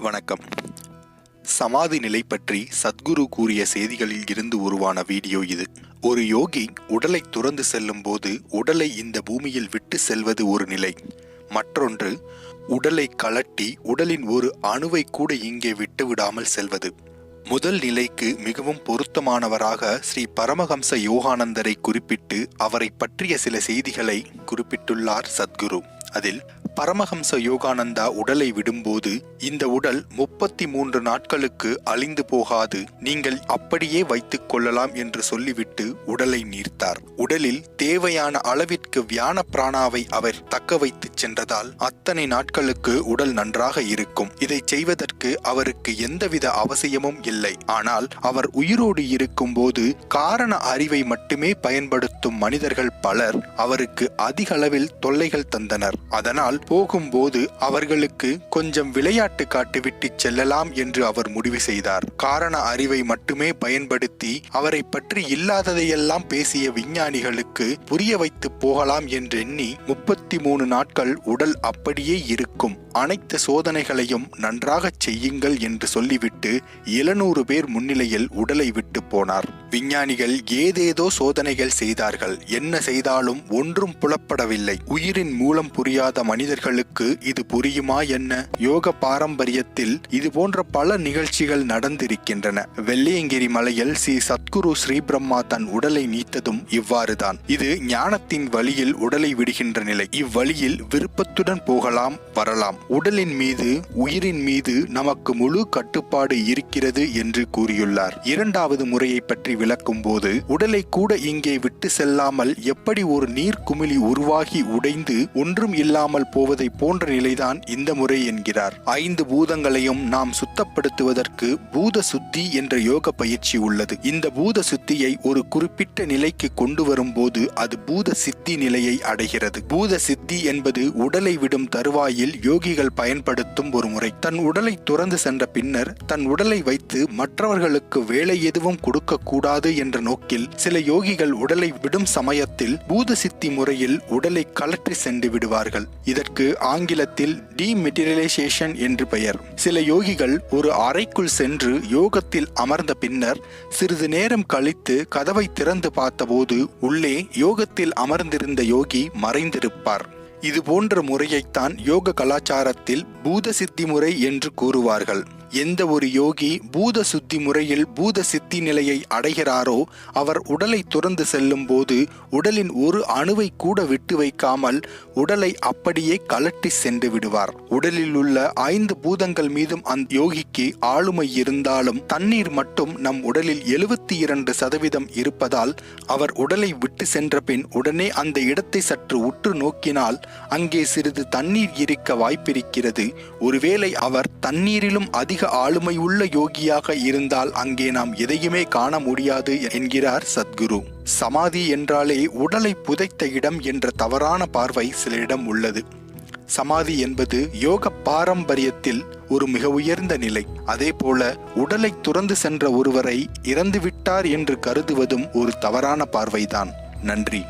வணக்கம். சமாதி நிலை பற்றி சத்குரு கூறிய செய்திகளில் இருந்து உருவான வீடியோ இது. ஒரு யோகி உடலை துறந்து செல்லும் போது உடலை இந்த பூமியில் விட்டு செல்வது ஒரு நிலை. மற்றொன்று உடலை கலட்டி உடலின் ஒரு அணுவை கூட இங்கே விட்டுவிடாமல் செல்வது. முதல் நிலைக்கு மிகவும் பொருத்தமானவராக ஸ்ரீ பரமஹம்ச யோகானந்தரை குறிப்பிட்டு அவரை பற்றிய சில செய்திகளை குறிப்பிட்டுள்ளார் சத்குரு. அதில் பரமஹம்ச யோகானந்தா உடலை விடும்போது இந்த உடல் முப்பத்தி மூன்று நாட்களுக்கு அழிந்து போகாது. நீங்கள் அப்படியே வைத்துக் கொள்ளலாம் என்று சொல்லிவிட்டு உடலை நீர்த்தார். உடலில் தேவையான அளவிற்கு வியான பிராணாவை அவர் தக்க வைத்துச் சென்றதால் அத்தனை நாட்களுக்கு உடல் நன்றாக இருக்கும். இதை செய்வதற்கு அவருக்கு எந்தவித அவசியமும் இல்லை. ஆனால் அவர் உயிரோடு இருக்கும்போது காரண அறிவை மட்டுமே பயன்படுத்தும் மனிதர்கள் பலர் அவருக்கு அதிக அளவில் தொல்லைகள் தந்தனர். அதனால் போகும்போது அவர்களுக்கு கொஞ்சம் விளையாட்டு காட்டிவிட்டு செல்லலாம் என்று அவர் முடிவு செய்தார். காரண அறிவை மட்டுமே பயன்படுத்தி அவரை பற்றி இல்லாததையெல்லாம் பேசிய விஞ்ஞானிகளுக்கு புரிய வைத்து போகலாம் என்றெண்ணி முப்பத்தி மூணு நாட்கள் உடல் அப்படியே இருக்கும். அனைத்து சோதனைகளையும் நன்றாகச் செய்யுங்கள் என்று சொல்லிவிட்டு எழுநூறு பேர் முன்னிலையில் உடலை விட்டு போனார். விஞ்ஞானிகள் ஏதேதோ சோதனைகள் செய்தார்கள். என்ன செய்தாலும் ஒன்றும் புலப்படவில்லை. உயிரின் மூலம் புரியாத மனிதர்களுக்கு இது புரியுமா என்ன? யோக பாரம்பரியத்தில் இது போன்ற பல நிகழ்ச்சிகள் நடந்திருக்கின்றன. வெள்ளியங்கிரி மலையில் ஸ்ரீ சத்குரு ஸ்ரீ பிரம்மா தன் உடலை நீத்ததும் இவ்வாறுதான். இது ஞானத்தின் வழியில் உடலை விடுகின்ற நிலை. இவ்வழியில் விருப்பத்துடன் போகலாம் வரலாம். உடலின் மீது உயிரின் மீது நமக்கு முழு கட்டுப்பாடு இருக்கிறது என்று கூறியுள்ளார். இரண்டாவது முறையை பற்றி விளக்கும் போது உடலை கூட இங்கே விட்டு செல்லாமல் எப்படி ஒரு நீர் குமிழி உருவாகி உடைந்து ஒன்றும் இல்லாமல் போவதை போன்ற நிலைதான் இந்த முறை என்கிறார். ஐந்து பூதங்களையும் நாம் சுத்தப்படுத்துவதற்கு பூத சுத்தி என்ற யோக பயிற்சி உள்ளது. இந்த பூத சுத்தியை ஒரு குறிப்பிட்ட நிலைக்கு கொண்டு வரும்போது அது பூத சித்தி நிலையை அடைகிறது. பூத சித்தி என்பது உடலை விடும் தருவாயில் யோகிகள் பயன்படுத்தும் ஒரு முறை. தன் உடலை துறந்து சென்ற பின்னர் தன் உடலை வைத்து மற்றவர்களுக்கு வேலை எதுவும் கொடுக்க கூடாது என்ற நோக்கில் சில யோகிகள் உடலை விடும் சமயத்தில் பூத சித்தி முறையில் உடலை கலற்றி சென்று விடுவார்கள். இதற்கு ஆங்கிலத்தில் டிமெட்டீரியலைசேஷன் என்று பெயர். சில யோகிகள் ஒரு அறைக்குள் சென்று யோகத்தில் அமர்ந்த பின்னர் சிறிது நேரம் கழித்து கதவை திறந்து பார்த்தபோது உள்ளே யோகத்தில் அமர்ந்திருந்த யோகி மறைந்திருப்பார். இது போன்ற முறையைத்தான் யோக கலாச்சாரத்தில் பூத சித்தி முறை என்று கூறுவார்கள். எந்த ஒரு யோகி பூத சுத்தி முறையில் பூத சித்தி நிலையை அடைகிறாரோ அவர் உடலை துறந்து செல்லும் போது உடலின் ஒரு அணுவை கூட விட்டு வைக்காமல் உடலை அப்படியே கலட்டி சென்று விடுவார். உடலில் உள்ள ஐந்து பூதங்கள் மீதும் அந்த யோகிக்கு ஆளுமை இருந்தாலும் தண்ணீர் மட்டும் நம் உடலில் எழுபத்தி இரண்டு சதவீதம் இருப்பதால் அவர் உடலை விட்டு சென்ற பின் உடனே அந்த இடத்தை சற்று உற்று நோக்கினால் அங்கே சிறிது தண்ணீர் இருக்க வாய்ப்பிருக்கிறது. ஒருவேளை அவர் தண்ணீரிலும் அதிக ஆளுமை உள்ள யோகியாக இருந்தால் அங்கே நாம் எதையுமே காண முடியாது என்கிறார் சத்குரு. சமாதி என்றாலே உடலை புதைத்த இடம் என்ற தவறான பார்வை சிலரிடம் உள்ளது. சமாதி என்பது யோக பாரம்பரியத்தில் ஒரு மிக உயர்ந்த நிலை. அதே போல உடலை துறந்து சென்ற ஒருவரை இறந்துவிட்டார் என்று கருதுவதும் ஒரு தவறான பார்வைதான். நன்றி.